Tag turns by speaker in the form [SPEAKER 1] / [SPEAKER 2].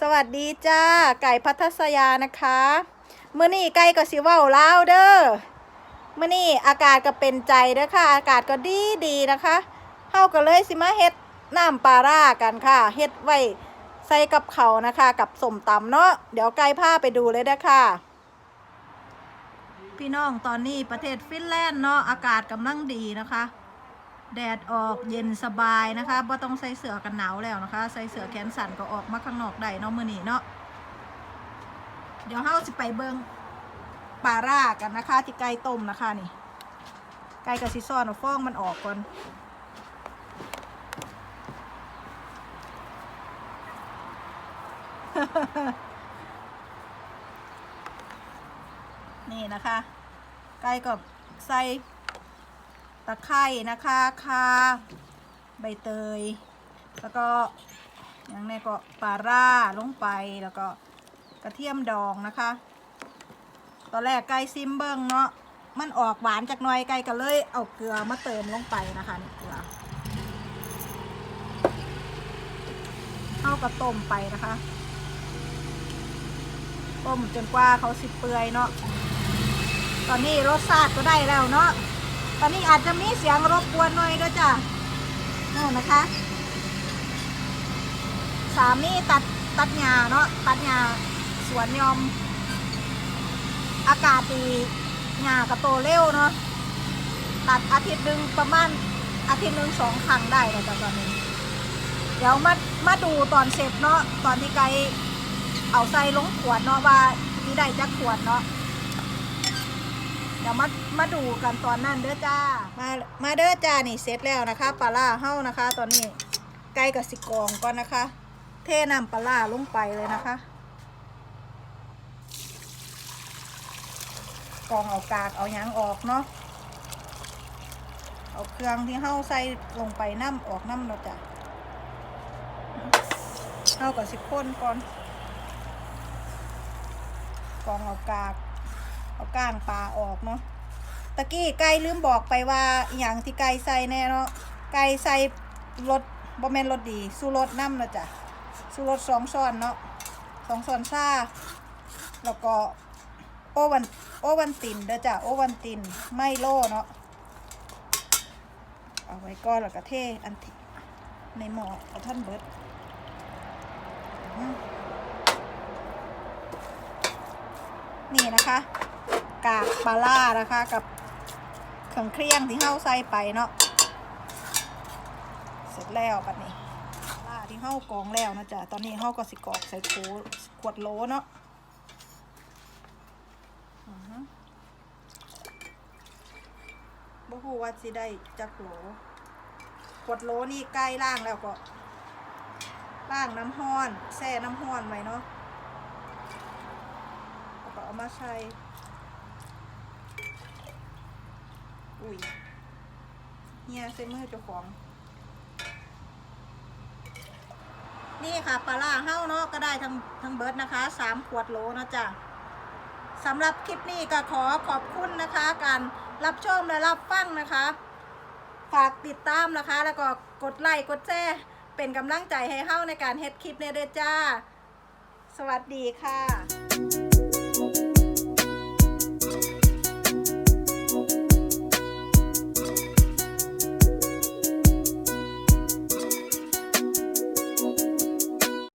[SPEAKER 1] สวัสดีจ้า ไก่พัทสยานะคะเมื่อนี่ไก่ก็สิว้าลาเด้อเมื่อนี่อากาศก็เป็นใจเด้อค่ะ อากาศก็ดีดีนะคะเฮาก็เลยสิมาเฮ็ดน้ำปลาร่ากันค่ะ เฮ็ดไว้ใส่กับเขานะคะ กับสมตำเนาะเดี๋ยวไก่พาไปดูเลยเด้อค่ะ พี่น้องตอนนี้ประเทศฟินแลนด์เนาะอากาศกำลังดีนะคะ แดดออกเย็นสบายนะคะบ่ต้องใส่เสื้อกันหนาวแล้วนะคะ ใส่เสื้อแขนสั้นก็ออกมาข้างนอกได้เนาะมื้อนี้เนาะเดี๋ยวเฮาสิไปเบิงปลาร่ากันนะคะที่ไก่ต้มนะคะนี่ ไก่กับซิซ่อนเอาฟองมันออกก่อนนี่นะคะ ไก่กับใส่ ตะไคร่นะคะคาใบเตย แล้วก็อย่างนี้ก็ปลาร่าลงไปแล้วก็กระเทียมดองนะคะ ตอนแรกไก่ซิมเบิ้งเนาะมันออกหวานจากน่อยไก่ก็เลยเอาเกลือมาเติมลงไปนะคะเกลือเข้ากับต้มไปนะคะต้มจนกว่าเขาสิเปื่อยเนาะตอนนี้รสชาติก็ได้แล้วเนาะ ตอนนี้อาจจะมีเสียงรบกวนหน่อยด้วยจ้ะนี่นนะคะ สามีตัดตัดหญ้าเนาะตัดหญ้าสวนยอม อากาศดีหญ้าก็โตเร็วเนาะตัดอาทิตย์หนึ่งประมาณอาทิตย์หนึ่งสองครั้งได้แล้วจ้ะตอนนี้ เดี๋ยวมามาดูตอนเสร็จเนาะตอนที่ไกเอาใส่ลงขวดเนาะว่าที่ได้จักขวดเนาะ ดี๋ยวมามาดูกันตอนนั้นเด้อจ้า มามาเด้อจ้านี่เสร็จแล้วนะคะปลาล่าเฮ้านะคะ ตอนนี้ไก่กับสิกองก่อนนะคะ เทน้ำปลาล่าลงไปเลยนะคะกองเอากากเอายังออกเนาะเอาเครื่องที่เฮ้าใส่ลงไปน้ำออกน้ำเราจะเฮ้ากับสิข้นก่อนกองเอากาก เอาก้างปลาออกเนาะตะกี้ไก่ลืมบอกไปว่าอย่างที่ไก่ใส่แน่เนาะไก่ใส่รสบะแมนรสดีสู้รสน้ำนะจ๊ะสู้รสสองช้อนเนาะสองช้อนซาแล้วก็โอวันโอวันตินเด้อจ้ะโอวันตินไม่โลเนาะเอาไว้ก่อนแล้วก็เทอันที่ในหม้อเอาท่านเบิดอืมนี่นะคะ กากปลาล่านะคะ กับเครื่องเครื่องที่เฮาใส่ไปเนาะเสร็จแล้วบัดนี้ปลาที่เฮากองแล้วนะจ๊ะตอนนี้เฮาก็สิกรอกใส่โถขวดโลเนาะอือฮึบ่ฮู้ว่าสิได้จักโหลขวดโหลนี่ใกล้ล่างแล้วก็ล่างน้ำห้อนแช่น้ำห้อนไว้เนาะแล้วก็เอามาใส่ อุ้ยเฮียใส่มือเจ้าของ นี่ค่ะปลาล่าเฮ้าเนาะก็ได้ทั้งทั้งเบิร์ดนะคะสามขวดโลนะจ๊ะสำหรับคลิปนี้ก็ขอขอบคุณนะคะ การรับชมและรับฟังนะคะ ฝากติดตามนะคะ แล้วก็กดไลค์กดแชร์เป็นกำลังใจให้เฮ้าในการเฮ็ดคลิปเนี่ยเด้อจ้า สวัสดีค่ะ